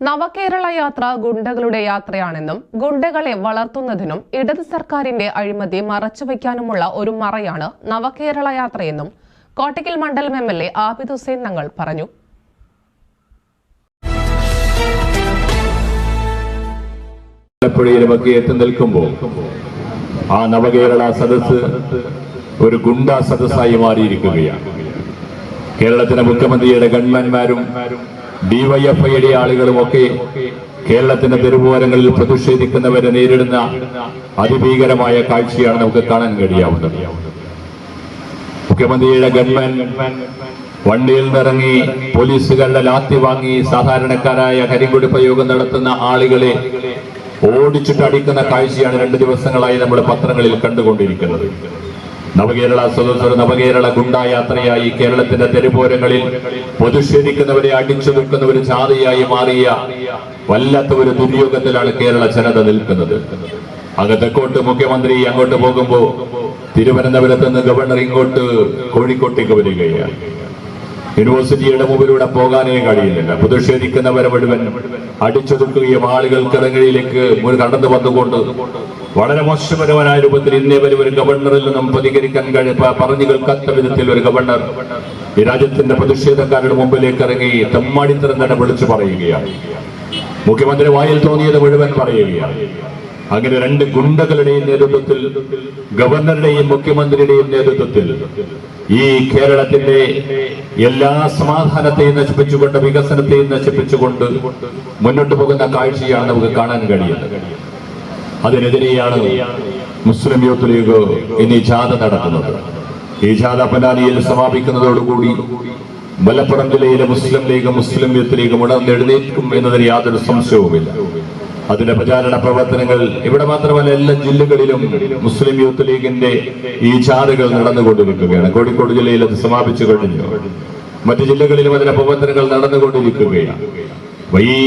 നവകേരള യാത്ര ഗുണ്ടകളുടെ യാത്രയാണെന്നും ഗുണ്ടകളെ വളർത്തുന്നതിനും ഇടത് സർക്കാരിന്റെ അഴിമതി മറച്ചുവെക്കാനുമുള്ള ഒരു മറയാണ് നവകേരള യാത്രയെന്നും കോട്ടയ്ക്കൽ മണ്ഡലം M L A Abid Hussain Thangal പറഞ്ഞു. നിൽക്കുമ്പോൾ ആ നവകേരള സദസ് ഒരു ഗുണ്ടാ സദസ്സായി മാറിയിരിക്കുകയാണ്. കേരളത്തിലെ മുഖ്യമന്ത്രിയുടെ ഗവൺമെന്റ്മാരും ഡിവൈഎഫ്ഐയുടെ ആളുകളുമൊക്കെ കേരളത്തിന്റെ തെരുവോരങ്ങളിൽ പ്രതിഷേധിക്കുന്നവരെ നേരിടുന്ന അതിഭീകരമായ കാഴ്ചയാണ് നമുക്ക് കാണാൻ കഴിയാവുന്നത്. മുഖ്യമന്ത്രിയുടെ ഗവൺമെന്റ് വണ്ടിയിൽ നിന്നിറങ്ങി പോലീസുകളുടെ ലാത്തി വാങ്ങി സാധാരണക്കാരായ കരിങ്കൊടി പ്രയോഗം നടത്തുന്ന ആളുകളെ ഓടിച്ചിട്ടടിക്കുന്ന കാഴ്ചയാണ് രണ്ട് ദിവസങ്ങളായി നമ്മുടെ പത്രങ്ങളിൽ കണ്ടുകൊണ്ടിരിക്കുന്നത്. നവകേരള സ്വതന്ത്ര നവകേരള ഗുണ്ടായാത്രയായി കേരളത്തിന്റെ തെരുപോരങ്ങളിൽ പ്രതിഷേധിക്കുന്നവരെ അടിച്ചു നിൽക്കുന്ന ഒരു ജാതിയായി മാറിയ വല്ലാത്ത ഒരു ദുര്യോഗത്തിലാണ് കേരള ജനത നിൽക്കുന്നത്. അകത്തെക്കോട്ട് മുഖ്യമന്ത്രി അങ്ങോട്ട് പോകുമ്പോ തിരുവനന്തപുരത്ത് നിന്ന് ഗവർണർ ഇങ്ങോട്ട് കോഴിക്കോട്ടേക്ക് വരികയാണ്. യൂണിവേഴ്സിറ്റിയുടെ മുമ്പിലൂടെ പോകാനേ കഴിയുന്നില്ല. പ്രതിഷേധിക്കുന്നവരെ മുഴുവൻ അടിച്ചൊതുക്കുകയും ആളുകൾക്ക് ഇടങ്ങളിലേക്ക് മുൻ കടന്നു വന്നുകൊണ്ട് വളരെ മോശപരമായ രൂപത്തിൽ ഇന്നേ വരെ ഒരു ഗവർണറിൽ നിന്നും പ്രതികരിക്കാൻ കഴി പറഞ്ഞു കേൾക്കാത്ത വിധത്തിൽ ഒരു ഗവർണർ ഈ രാജ്യത്തിന്റെ പ്രതിഷേധക്കാരുടെ മുമ്പിലേക്ക് ഇറങ്ങി തെമ്മാടിത്തരം തന്നെ വിളിച്ചു പറയുകയാണ്. മുഖ്യമന്ത്രി വായിൽ തോന്നിയത് മുഴുവൻ പറയുകയാണ്. അങ്ങനെ രണ്ട് ഗുണ്ടകളുടെയും നേതൃത്വത്തിൽ ഗവർണറുടെയും മുഖ്യമന്ത്രിയുടെയും നേതൃത്വത്തിൽ ഈ കേരളത്തിന്റെ എല്ലാ സമാധാനത്തെയും നശിപ്പിച്ചുകൊണ്ട് വികസനത്തെയും നശിപ്പിച്ചുകൊണ്ട് മുന്നോട്ട് പോകുന്ന കാഴ്ചയാണ് നമുക്ക് കാണാൻ കഴിയുന്നത്. അതിനെതിരെയാണ് മുസ്ലിം യൂത്ത് ലീഗ് ഇന്ന് ഈ ജാഥ നടക്കുന്നത് ഈ ജാഥ പനാലിയിൽ സമാപിക്കുന്നതോടുകൂടി മലപ്പുറം ജില്ലയിലെ Muslim League Muslim Youth League ഉണർന്നെഴുന്നേൽക്കും എന്നതിന് യാതൊരു സംശയവുമില്ല. അതിന്റെ പ്രചാരണ പ്രവർത്തനങ്ങൾ ഇവിടെ മാത്രമല്ല എല്ലാ ജില്ലകളിലും മുസ്ലിം യൂത്ത് ലീഗിന്റെ ഈ ചാതകൾ നടന്നുകൊണ്ടിരിക്കുകയാണ്. കോഴിക്കോട് ജില്ലയിൽ അത് സമാപിച്ചു കഴിഞ്ഞു. മറ്റു ജില്ലകളിലും അതിന്റെ പ്രവർത്തനങ്ങൾ നടന്നുകൊണ്ടിരിക്കുകയാണ്. ഈ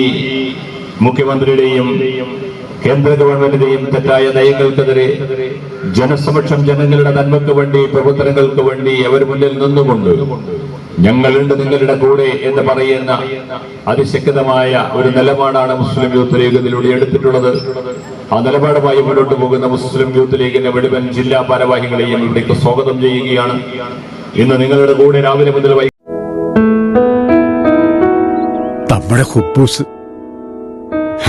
മുഖ്യമന്ത്രിയുടെയും കേന്ദ്ര ഗവൺമെന്റിന്റെയും തെറ്റായ നയങ്ങൾക്കെതിരെ ജനസമക്ഷം ജനങ്ങളുടെ നന്മയ്ക്ക് വേണ്ടി പ്രവർത്തനങ്ങൾക്ക് വേണ്ടി അവർ മുന്നിൽ നിന്നുകൊണ്ട് ഞങ്ങളുണ്ട് നിങ്ങളുടെ കൂടെ എന്ന് പറയുന്ന അതിശക്തമായ ഒരു നിലപാടാണ് മുസ്ലിം യൂത്ത് ലീഗ് ഇതിലൂടെ എടുത്തിട്ടുള്ളത്. ആ നിലപാടുമായി മുന്നോട്ട് പോകുന്ന മുസ്ലിം യൂത്ത് ലീഗിന്റെ മുഴുവൻ ജില്ലാ ഭാരവാഹികളെയും ഇവിടേക്ക് സ്വാഗതം ചെയ്യുകയാണ്. ഇന്ന് നിങ്ങളുടെ കൂടെ രാവിലെ മുതൽ വൈകി നമ്മുടെ